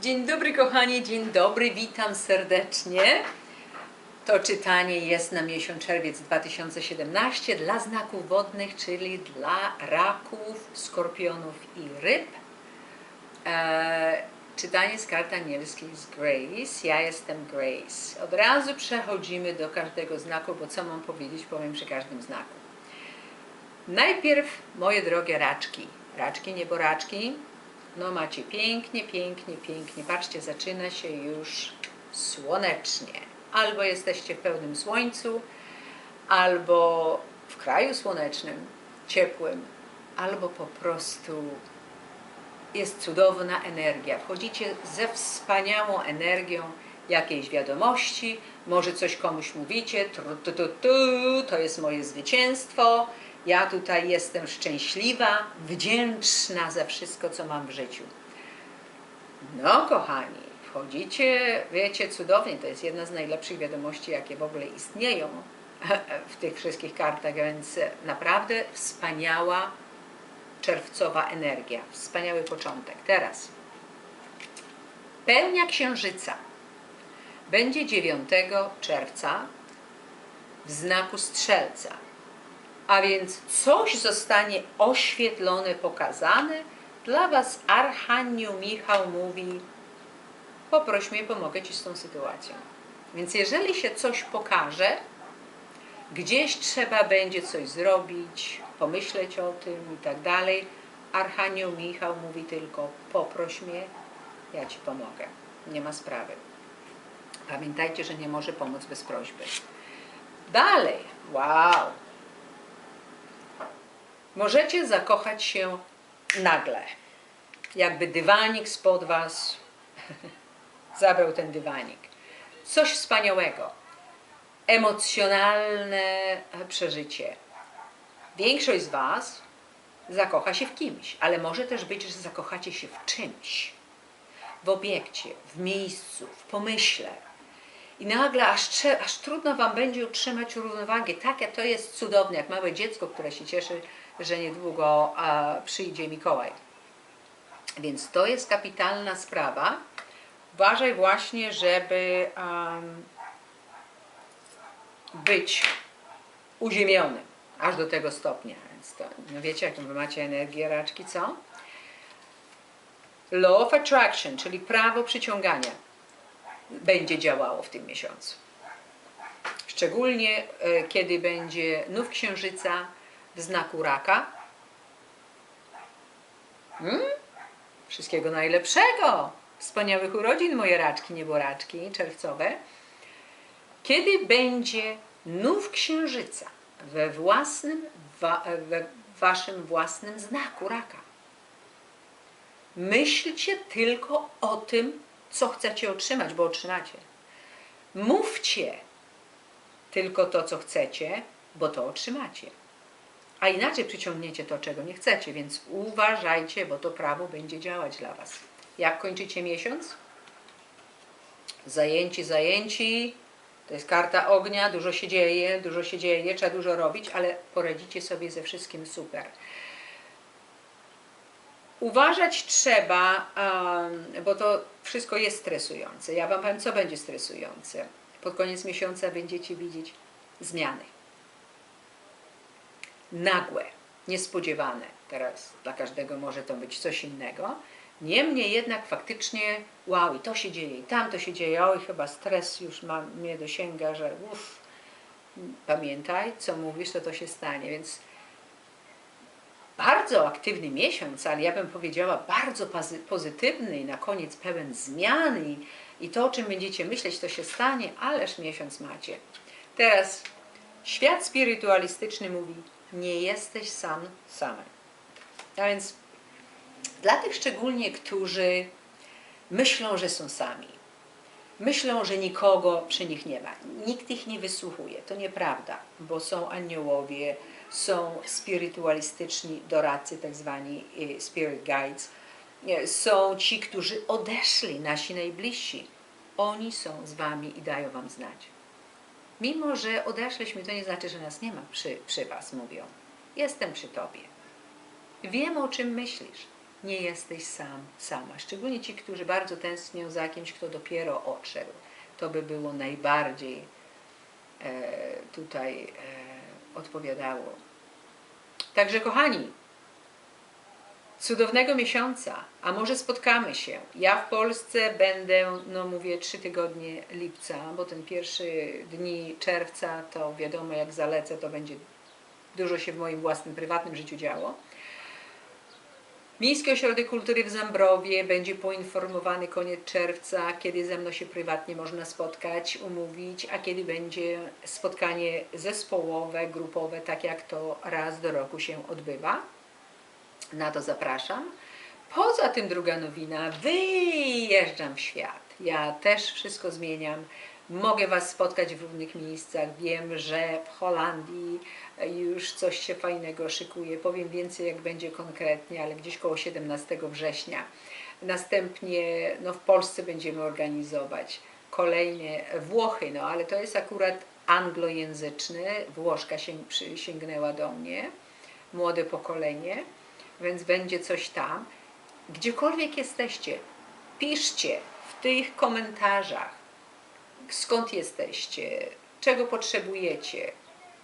Dzień dobry kochani, dzień dobry, witam serdecznie. To czytanie jest na miesiąc czerwiec 2017 dla znaków wodnych, czyli dla raków, skorpionów i ryb. E, czytanie z kart anielskiej z Grace. Ja jestem Grace. Od razu przechodzimy do każdego znaku, bo co mam powiedzieć, powiem przy każdym znaku. Najpierw, moje drogie raczki, raczki, nieboraczki, no macie pięknie, pięknie, pięknie. Patrzcie, zaczyna się już słonecznie. Albo jesteście w pełnym słońcu, albo w kraju słonecznym, ciepłym, albo po prostu jest cudowna energia. Wchodzicie ze wspaniałą energią jakiejś wiadomości, może coś komuś mówicie, tu, tu, tu, to jest moje zwycięstwo, ja tutaj jestem szczęśliwa, wdzięczna za wszystko, co mam w życiu. No, kochani, wchodzicie, wiecie, cudownie, to jest jedna z najlepszych wiadomości, jakie w ogóle istnieją w tych wszystkich kartach, więc naprawdę wspaniała czerwcowa energia, wspaniały początek. Teraz pełnia księżyca będzie 9 czerwca w znaku strzelca a więc coś zostanie oświetlone, pokazane. Dla Was Archanioł Michał mówi, poproś mnie, pomogę Ci z tą sytuacją. Więc jeżeli się coś pokaże, gdzieś trzeba będzie coś zrobić, pomyśleć o tym i tak dalej, Archanioł Michał mówi tylko, poproś mnie, ja Ci pomogę. Nie ma sprawy. Pamiętajcie, że nie może pomóc bez prośby. Dalej, wow, możecie zakochać się nagle. Jakby dywanik spod was zabrał ten dywanik. Coś wspaniałego. Emocjonalne przeżycie. Większość z was zakocha się w kimś, ale może też być, że zakochacie się w czymś. W obiekcie, w miejscu, w pomyśle. I nagle aż, aż trudno wam będzie utrzymać równowagę. Takie to jest cudowne, jak małe dziecko, które się cieszy że niedługo przyjdzie Mikołaj. Więc to jest kapitalna sprawa. Uważaj właśnie, żeby być uziemionym aż do tego stopnia. Więc to, no wiecie, jaką wy macie energię, raczki, co? Law of Attraction, czyli prawo przyciągania, będzie działało w tym miesiącu. Szczególnie e, kiedy będzie nów księżyca, w znaku raka. Hmm? Wszystkiego najlepszego! Wspaniałych urodzin, moje raczki, nieboraczki czerwcowe. Kiedy będzie nów księżyca we własnym, we waszym własnym znaku raka. Myślcie tylko o tym, co chcecie otrzymać, bo otrzymacie. Mówcie tylko to, co chcecie, bo to otrzymacie a inaczej przyciągniecie to, czego nie chcecie, więc uważajcie, bo to prawo będzie działać dla Was. Jak kończycie miesiąc? Zajęci, zajęci. To jest karta ognia, dużo się dzieje, dużo się dzieje, trzeba dużo robić, ale poradzicie sobie ze wszystkim super. Uważać trzeba, bo to wszystko jest stresujące. Ja Wam powiem, co będzie stresujące. Pod koniec miesiąca będziecie widzieć zmiany nagłe, niespodziewane. Teraz dla każdego może to być coś innego. Niemniej jednak faktycznie, wow, i to się dzieje, i tam to się dzieje, oj, chyba stres już ma, mnie dosięga, że uff, pamiętaj, co mówisz, to to się stanie. Więc bardzo aktywny miesiąc, ale ja bym powiedziała bardzo pozytywny i na koniec pełen zmian i, i to, o czym będziecie myśleć, to się stanie, ależ miesiąc macie. Teraz świat spirytualistyczny mówi, nie jesteś sam, sama. A więc dla tych szczególnie, którzy myślą, że są sami, myślą, że nikogo przy nich nie ma, nikt ich nie wysłuchuje, to nieprawda, bo są aniołowie, są spirytualistyczni doradcy, tak zwani y, spirit guides, są ci, którzy odeszli, nasi najbliżsi. Oni są z wami i dają wam znać. Mimo, że odeszliśmy, to nie znaczy, że nas nie ma przy, przy Was, mówią. Jestem przy Tobie. Wiem, o czym myślisz. nie jesteś sam, sama. Szczególnie ci, którzy bardzo tęsknią za kimś, kto dopiero odszedł. To by było najbardziej e, tutaj e, odpowiadało. Także kochani, cudownego miesiąca, a może spotkamy się. Ja w Polsce będę, no mówię, trzy tygodnie lipca, bo ten pierwszy dni czerwca to wiadomo, jak zalecę, to będzie dużo się w moim własnym prywatnym życiu działo. Miejski Ośrodek Kultury w Zambrowie będzie poinformowany koniec czerwca, kiedy ze mną się prywatnie można spotkać, umówić, a kiedy będzie spotkanie zespołowe, grupowe, tak jak to raz do roku się odbywa. Na to zapraszam. Poza tym druga nowina, wyjeżdżam w świat. Ja też wszystko zmieniam. Mogę Was spotkać w różnych miejscach. Wiem, że w Holandii już coś się fajnego szykuje. Powiem więcej, jak będzie konkretnie, ale gdzieś koło 17 września. Następnie no, w Polsce będziemy organizować kolejne Włochy, no ale to jest akurat anglojęzyczny. Włoszka się, sięgnęła do mnie, młode pokolenie, więc będzie coś tam. Gdziekolwiek jesteście, piszcie w tych komentarzach, skąd jesteście, czego potrzebujecie.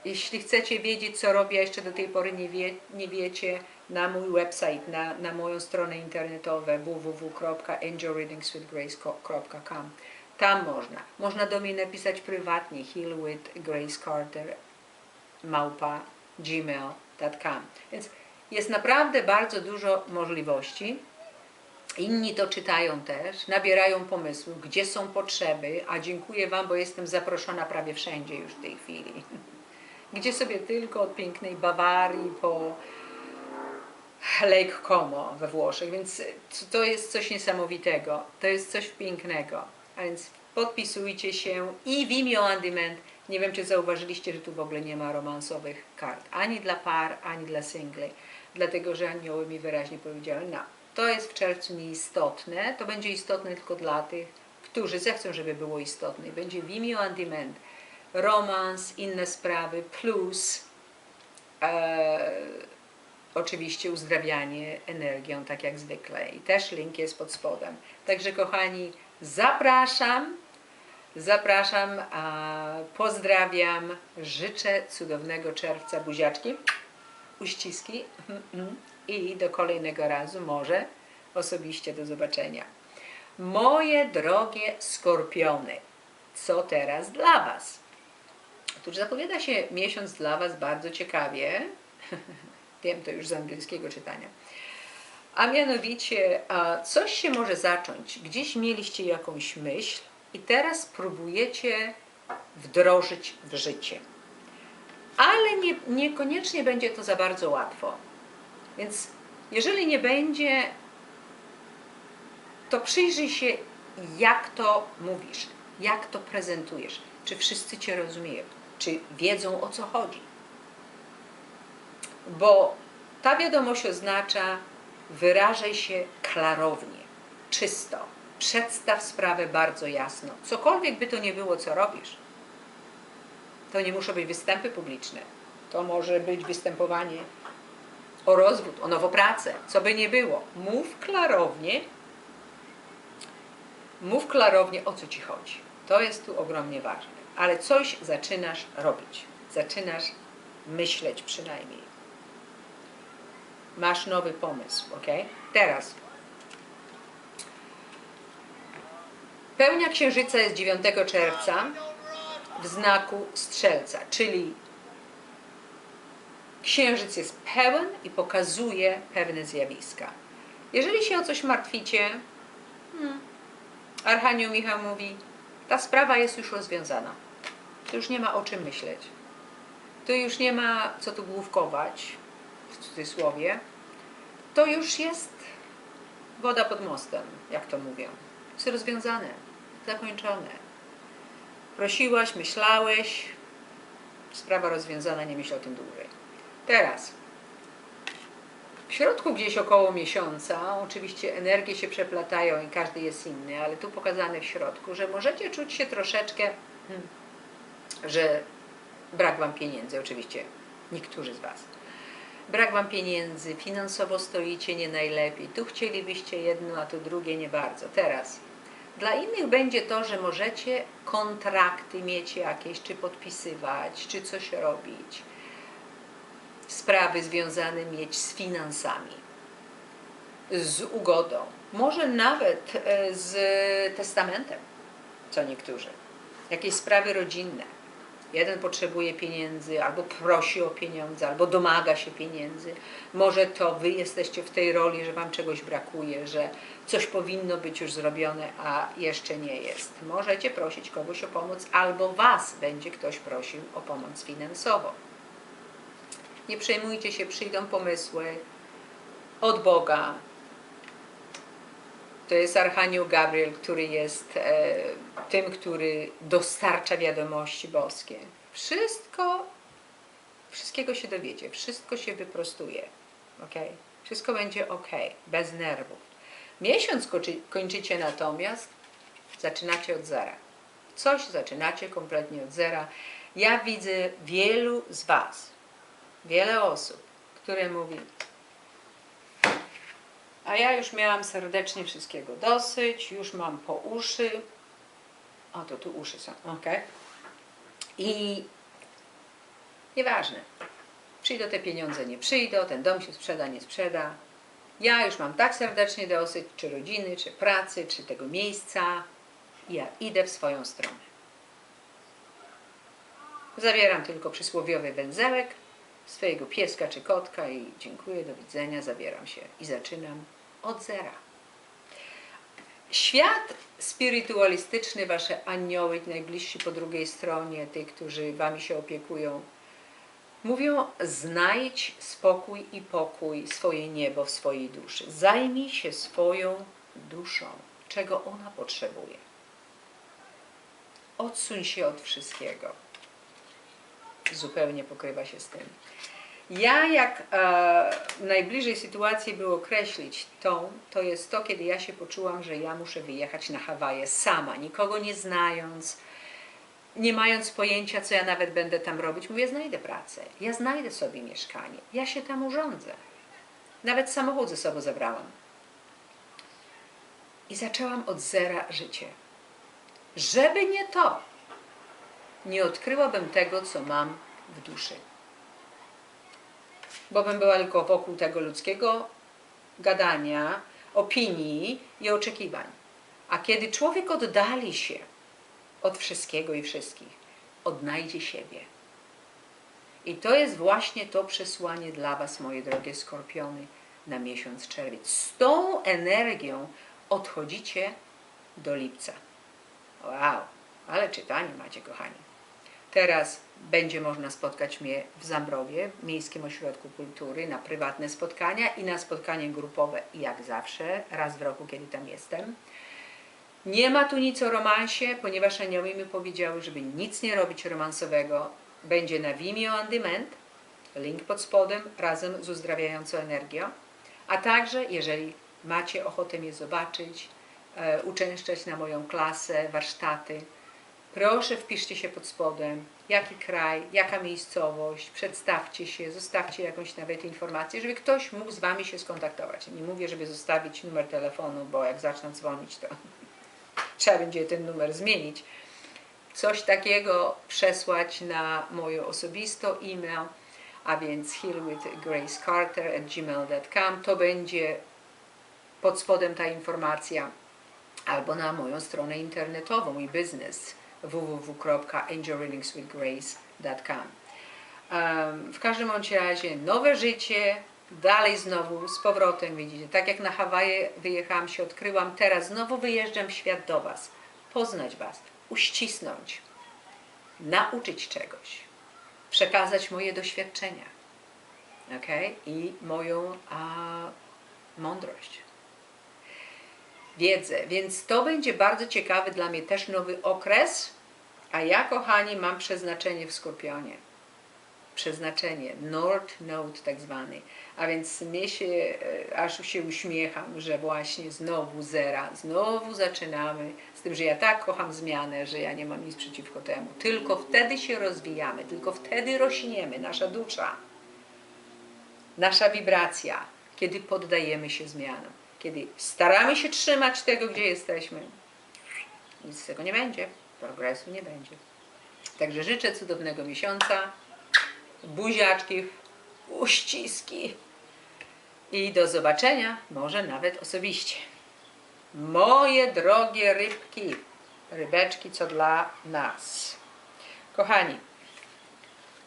Jeśli chcecie wiedzieć, co robię, a jeszcze do tej pory nie, wie, nie wiecie, na mój website, na, na moją stronę internetową www.angelreadingswithgrace.com Tam można. Można do mnie napisać prywatnie heal with Grace Carter małpa gmail.com Więc jest naprawdę bardzo dużo możliwości. Inni to czytają też, nabierają pomysłu, gdzie są potrzeby, a dziękuję Wam, bo jestem zaproszona prawie wszędzie już w tej chwili. Gdzie sobie tylko od pięknej Bawarii po Lake Como we Włoszech, więc to jest coś niesamowitego, to jest coś pięknego. A więc podpisujcie się i w imię Andiment. Nie wiem, czy zauważyliście, że tu w ogóle nie ma romansowych kart, ani dla par, ani dla singli, dlatego że anioły mi wyraźnie powiedziały, no, to jest w czerwcu nieistotne, to będzie istotne tylko dla tych, którzy zechcą, żeby było istotne. Będzie w imię Andiment romans, inne sprawy, plus e, oczywiście uzdrawianie energią, tak jak zwykle. I też link jest pod spodem. Także kochani, zapraszam, zapraszam, pozdrawiam, życzę cudownego czerwca, buziaczki, uściski i do kolejnego razu, może osobiście do zobaczenia. Moje drogie skorpiony, co teraz dla Was? Otóż zapowiada się miesiąc dla Was bardzo ciekawie. Wiem to już z angielskiego czytania. A mianowicie coś się może zacząć. Gdzieś mieliście jakąś myśl i teraz próbujecie wdrożyć w życie. Ale nie, niekoniecznie będzie to za bardzo łatwo. Więc jeżeli nie będzie, to przyjrzyj się, jak to mówisz, jak to prezentujesz, czy wszyscy Cię rozumieją czy wiedzą o co chodzi. Bo ta wiadomość oznacza wyrażaj się klarownie, czysto, przedstaw sprawę bardzo jasno. Cokolwiek by to nie było, co robisz. To nie muszą być występy publiczne. To może być występowanie o rozwód, o nowopracę, co by nie było. Mów klarownie, mów klarownie o co ci chodzi. To jest tu ogromnie ważne ale coś zaczynasz robić. Zaczynasz myśleć przynajmniej. Masz nowy pomysł, ok? Teraz. Pełnia księżyca jest 9 czerwca w znaku strzelca, czyli księżyc jest pełen i pokazuje pewne zjawiska. Jeżeli się o coś martwicie, hmm, Archanioł Michał mówi, ta sprawa jest już rozwiązana to już nie ma o czym myśleć. To już nie ma co tu główkować, w cudzysłowie. To już jest woda pod mostem, jak to mówią. Jest rozwiązane, zakończone. Prosiłaś, myślałeś, sprawa rozwiązana, nie myśl o tym dłużej. Teraz, w środku gdzieś około miesiąca, oczywiście energie się przeplatają i każdy jest inny, ale tu pokazane w środku, że możecie czuć się troszeczkę hmm, że brak Wam pieniędzy, oczywiście niektórzy z Was. brak wam pieniędzy, finansowo stoicie nie najlepiej, tu chcielibyście jedno, a tu drugie nie bardzo. Teraz, dla innych będzie to, że możecie kontrakty mieć jakieś, czy podpisywać, czy coś robić, sprawy związane mieć z finansami, z ugodą, może nawet e, z testamentem, co niektórzy, jakieś sprawy rodzinne. Jeden potrzebuje pieniędzy, albo prosi o pieniądze, albo domaga się pieniędzy. Może to wy jesteście w tej roli, że wam czegoś brakuje, że coś powinno być już zrobione, a jeszcze nie jest. Możecie prosić kogoś o pomoc, albo was będzie ktoś prosił o pomoc finansową. Nie przejmujcie się, przyjdą pomysły od Boga. To jest Archanioł Gabriel, który jest e, tym, który dostarcza wiadomości boskie. Wszystko, wszystkiego się dowiecie, wszystko się wyprostuje. Okay? Wszystko będzie ok, bez nerwów. Miesiąc kończy, kończycie natomiast, zaczynacie od zera. Coś zaczynacie kompletnie od zera. Ja widzę wielu z Was, wiele osób, które mówi, a ja już miałam serdecznie wszystkiego dosyć, już mam po uszy. O, to tu uszy są, ok. I nieważne, przyjdą te pieniądze, nie przyjdą, ten dom się sprzeda, nie sprzeda. Ja już mam tak serdecznie dosyć, czy rodziny, czy pracy, czy tego miejsca. Ja idę w swoją stronę. Zabieram tylko przysłowiowy węzełek, swojego pieska czy kotka i dziękuję, do widzenia, zabieram się i zaczynam od zera. Świat spirytualistyczny, wasze anioły, najbliżsi po drugiej stronie, tych, którzy wami się opiekują, mówią: znajdź spokój i pokój, swoje niebo w swojej duszy. Zajmij się swoją duszą, czego ona potrzebuje. Odsuń się od wszystkiego. Zupełnie pokrywa się z tym. Ja jak e, najbliżej sytuacji było określić tą, to jest to, kiedy ja się poczułam, że ja muszę wyjechać na Hawaje sama, nikogo nie znając, nie mając pojęcia, co ja nawet będę tam robić. Mówię, znajdę pracę, ja znajdę sobie mieszkanie, ja się tam urządzę. Nawet samochód ze sobą zabrałam. I zaczęłam od zera życie. Żeby nie to, nie odkryłabym tego, co mam w duszy bo bym była tylko wokół tego ludzkiego gadania, opinii i oczekiwań. A kiedy człowiek oddali się od wszystkiego i wszystkich, odnajdzie siebie. I to jest właśnie to przesłanie dla Was, moje drogie skorpiony, na miesiąc czerwiec. Z tą energią odchodzicie do lipca. Wow, ale czytanie macie, kochani. Teraz będzie można spotkać mnie w Zambrowie, w Miejskim Ośrodku Kultury, na prywatne spotkania i na spotkanie grupowe, jak zawsze, raz w roku, kiedy tam jestem. Nie ma tu nic o romansie, ponieważ anioły mi powiedziały, żeby nic nie robić romansowego. Będzie na Vimeo On Demand, link pod spodem, razem z uzdrawiającą energią. A także, jeżeli macie ochotę mnie zobaczyć, e, uczęszczać na moją klasę, warsztaty, Proszę wpiszcie się pod spodem, jaki kraj, jaka miejscowość, przedstawcie się, zostawcie jakąś nawet informację, żeby ktoś mógł z Wami się skontaktować. Nie mówię, żeby zostawić numer telefonu, bo jak zaczną dzwonić, to trzeba będzie ten numer zmienić. Coś takiego przesłać na moją osobistą e-mail, a więc healwithgracecarter@gmail.com. To będzie pod spodem ta informacja albo na moją stronę internetową, mój biznes www.angelreadingswithgrace.com um, W każdym bądź razie nowe życie, dalej znowu z powrotem, widzicie, tak jak na Hawaje wyjechałam się, odkryłam, teraz znowu wyjeżdżam w świat do Was, poznać Was, uścisnąć, nauczyć czegoś, przekazać moje doświadczenia, ok? I moją a, mądrość wiedzę, więc to będzie bardzo ciekawy dla mnie też nowy okres, a ja, kochani, mam przeznaczenie w Skorpionie. Przeznaczenie, North Node tak zwany. A więc mnie się, e, aż się uśmiecham, że właśnie znowu zera, znowu zaczynamy, z tym, że ja tak kocham zmianę, że ja nie mam nic przeciwko temu. Tylko wtedy się rozwijamy, tylko wtedy rośniemy, nasza dusza. nasza wibracja, kiedy poddajemy się zmianom, kiedy staramy się trzymać tego, gdzie jesteśmy, nic z tego nie będzie, progresu nie będzie. Także życzę cudownego miesiąca, buziaczki, uściski i do zobaczenia, może nawet osobiście. Moje drogie rybki, rybeczki, co dla nas. Kochani,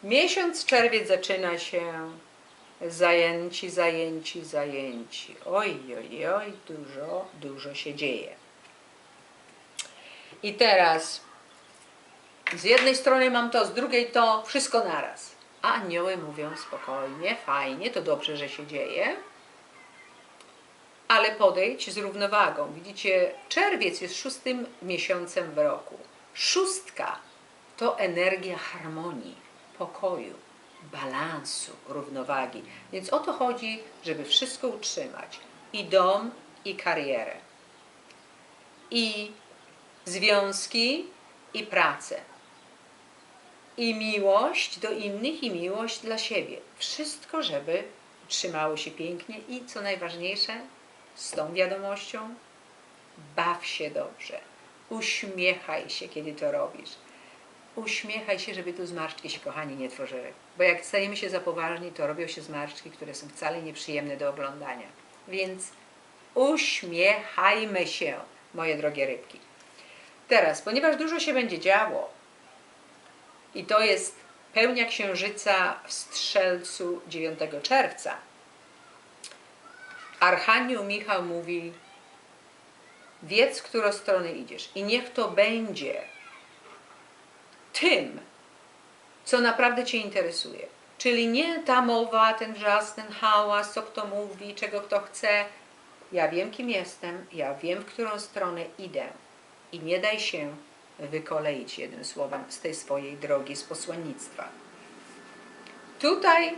miesiąc czerwiec zaczyna się zajęci, zajęci, zajęci. Oj, oj, oj, dużo, dużo się dzieje. I teraz z jednej strony mam to, z drugiej to, wszystko naraz. A anioły mówią spokojnie, fajnie, to dobrze, że się dzieje, ale podejdź z równowagą. Widzicie, czerwiec jest szóstym miesiącem w roku. Szóstka to energia harmonii, pokoju, balansu, równowagi. Więc o to chodzi, żeby wszystko utrzymać. I dom, i karierę. I związki, i pracę. I miłość do innych, i miłość dla siebie. Wszystko, żeby trzymało się pięknie i co najważniejsze, z tą wiadomością, baw się dobrze. Uśmiechaj się, kiedy to robisz. Uśmiechaj się, żeby tu zmarszczki się, kochani, nie tworzyły. Bo jak stajemy się za poważni, to robią się zmarszczki, które są wcale nieprzyjemne do oglądania. Więc uśmiechajmy się, moje drogie rybki. Teraz, ponieważ dużo się będzie działo, i to jest pełnia księżyca w Strzelcu 9 czerwca, Archanioł Michał mówi: Wiedz, w którą stronę idziesz, i niech to będzie tym, co naprawdę Cię interesuje. Czyli nie ta mowa, ten wrzask, ten hałas, co kto mówi, czego kto chce. Ja wiem, kim jestem, ja wiem, w którą stronę idę. I nie daj się wykoleić, jednym słowem, z tej swojej drogi, z posłannictwa. Tutaj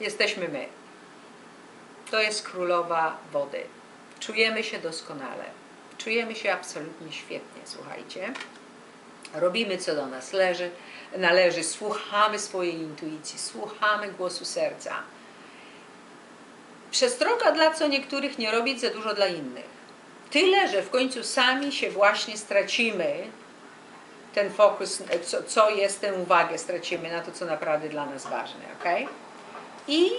jesteśmy my. To jest królowa wody. Czujemy się doskonale. Czujemy się absolutnie świetnie, słuchajcie. Robimy, co do nas leży, należy, słuchamy swojej intuicji, słuchamy głosu serca. Przestroga dla co niektórych nie robić za dużo dla innych. Tyle, że w końcu sami się właśnie stracimy ten fokus, co, co jest, tę uwagę stracimy na to, co naprawdę dla nas ważne, ok? I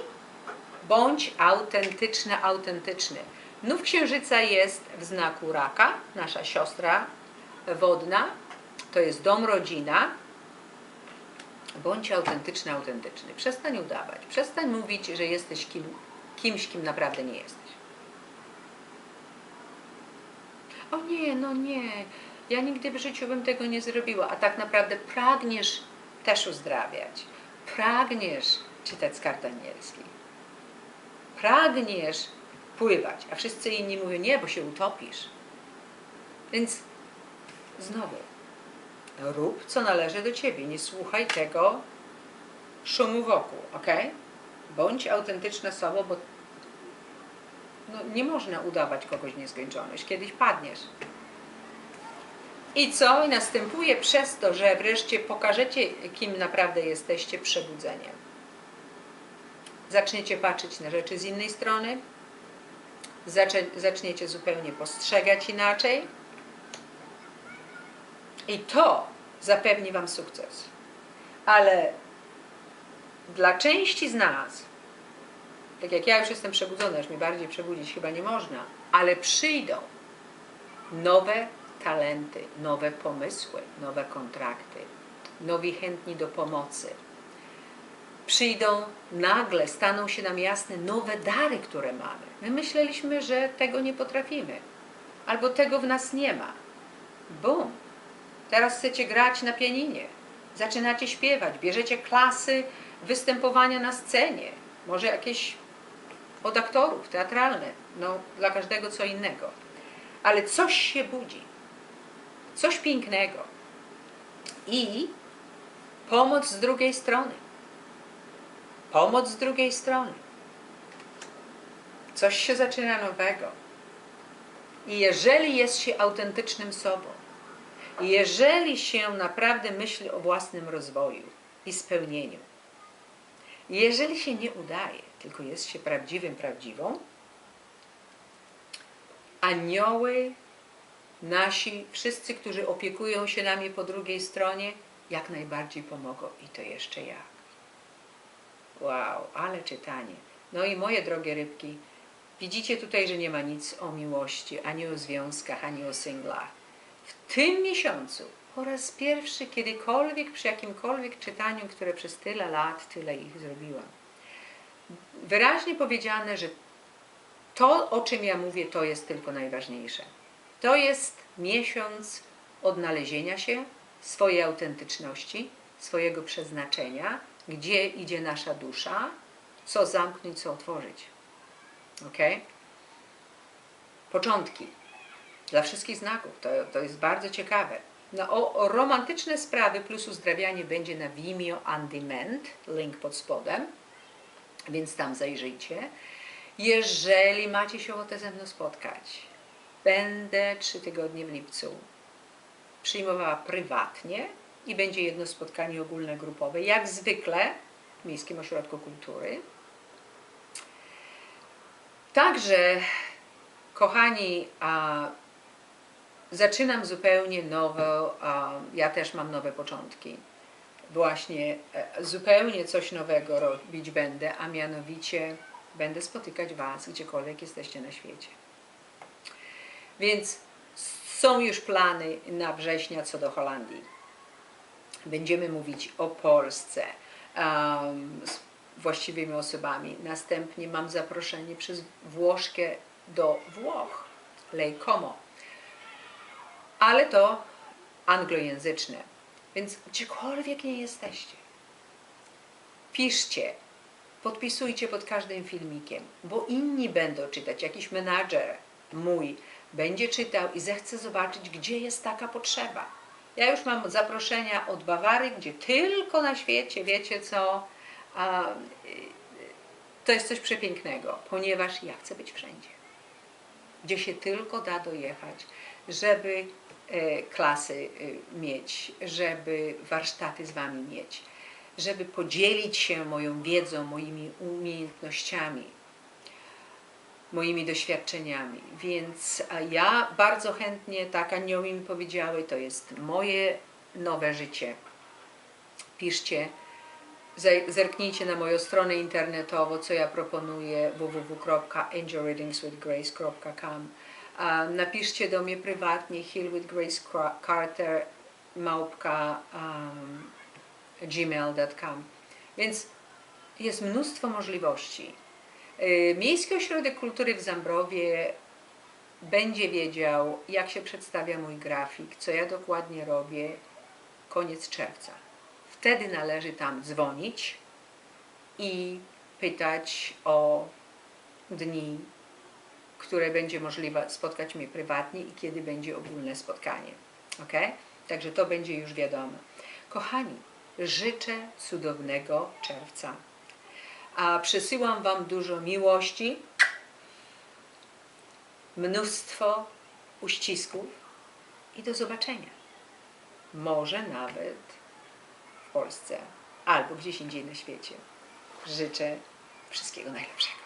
bądź autentyczny, autentyczny. Nów księżyca jest w znaku raka, nasza siostra wodna, to jest dom, rodzina. Bądź autentyczny, autentyczny. Przestań udawać. Przestań mówić, że jesteś kim, kimś, kim naprawdę nie jesteś. O nie, no nie, ja nigdy w życiu bym tego nie zrobiła, a tak naprawdę pragniesz też uzdrawiać. Pragniesz czytać z kart anielskich. Pragniesz pływać, a wszyscy inni mówią nie, bo się utopisz. Więc znowu, rób co należy do ciebie. Nie słuchaj tego szumu wokół, ok? Bądź autentyczna sobą, bo no, nie można udawać kogoś nieskończoność. Kiedyś padniesz. I co? I następuje przez to, że wreszcie pokażecie, kim naprawdę jesteście przebudzeniem. Zaczniecie patrzeć na rzeczy z innej strony, zaczniecie zupełnie postrzegać inaczej i to zapewni Wam sukces. Ale dla części z nas, tak jak ja już jestem przebudzona, już mnie bardziej przebudzić chyba nie można, ale przyjdą nowe talenty, nowe pomysły, nowe kontrakty, nowi chętni do pomocy. Przyjdą nagle, staną się nam jasne nowe dary, które mamy. My myśleliśmy, że tego nie potrafimy, albo tego w nas nie ma. Bum! Teraz chcecie grać na pianinie, zaczynacie śpiewać, bierzecie klasy występowania na scenie, może jakieś od aktorów, teatralne, no dla każdego co innego. Ale coś się budzi, coś pięknego i pomoc z drugiej strony. Pomoc z drugiej strony. Coś się zaczyna nowego. I jeżeli jest się autentycznym sobą, jeżeli się naprawdę myśli o własnym rozwoju i spełnieniu, jeżeli się nie udaje, tylko jest się prawdziwym, prawdziwą, anioły, nasi, wszyscy, którzy opiekują się nami po drugiej stronie, jak najbardziej pomogą. I to jeszcze jak. Wow, ale czytanie. No i moje drogie rybki, widzicie tutaj, że nie ma nic o miłości, ani o związkach, ani o singlach. W tym miesiącu, po raz pierwszy kiedykolwiek, przy jakimkolwiek czytaniu, które przez tyle lat, tyle ich zrobiłam, wyraźnie powiedziane, że to, o czym ja mówię, to jest tylko najważniejsze. To jest miesiąc odnalezienia się, swojej autentyczności, swojego przeznaczenia, gdzie idzie nasza dusza, co zamknąć, co otworzyć. Ok? Początki. Dla wszystkich znaków. To, to jest bardzo ciekawe. No, o, o romantyczne sprawy plus uzdrawianie będzie na Vimeo On Demand, link pod spodem, więc tam zajrzyjcie. Jeżeli macie się ochotę ze mną spotkać, będę trzy tygodnie w lipcu przyjmowała prywatnie i będzie jedno spotkanie ogólne grupowe, jak zwykle w Miejskim Ośrodku Kultury. Także, kochani, a, zaczynam zupełnie nowo, a, ja też mam nowe początki. Właśnie e, zupełnie coś nowego robić będę, a mianowicie będę spotykać Was gdziekolwiek jesteście na świecie. Więc są już plany na września co do Holandii. Będziemy mówić o Polsce um, z właściwymi osobami. Następnie mam zaproszenie przez Włoszkę do Włoch, Lei Como. Ale to anglojęzyczne. Więc gdziekolwiek nie jesteście, piszcie, podpisujcie pod każdym filmikiem, bo inni będą czytać, jakiś menadżer mój będzie czytał i zechce zobaczyć, gdzie jest taka potrzeba. Ja już mam zaproszenia od Bawary, gdzie tylko na świecie, wiecie co, a, to jest coś przepięknego, ponieważ ja chcę być wszędzie. Gdzie się tylko da dojechać, żeby klasy e, mieć, żeby warsztaty z Wami mieć, żeby podzielić się moją wiedzą, moimi umiejętnościami, moimi doświadczeniami. Więc ja bardzo chętnie, tak anioły mi powiedziały, to jest moje nowe życie. Piszcie, zerknijcie na moją stronę internetową, co ja proponuję www.angelreadingswithgrace.com Napiszcie do mnie prywatnie Hill with Grace Carter małpka um, gmail.com Więc jest mnóstwo możliwości. Y, Miejski Ośrodek Kultury w Zambrowie będzie wiedział, jak się przedstawia mój grafik, co ja dokładnie robię, koniec czerwca. Wtedy należy tam dzwonić i pytać o dni, które będzie możliwe spotkać mnie prywatnie i kiedy będzie ogólne spotkanie. Ok? Także to będzie już wiadomo. Kochani, życzę cudownego czerwca a przysyłam Wam dużo miłości, mnóstwo uścisków i do zobaczenia. Może nawet w Polsce albo gdzieś indziej na świecie. Życzę wszystkiego najlepszego.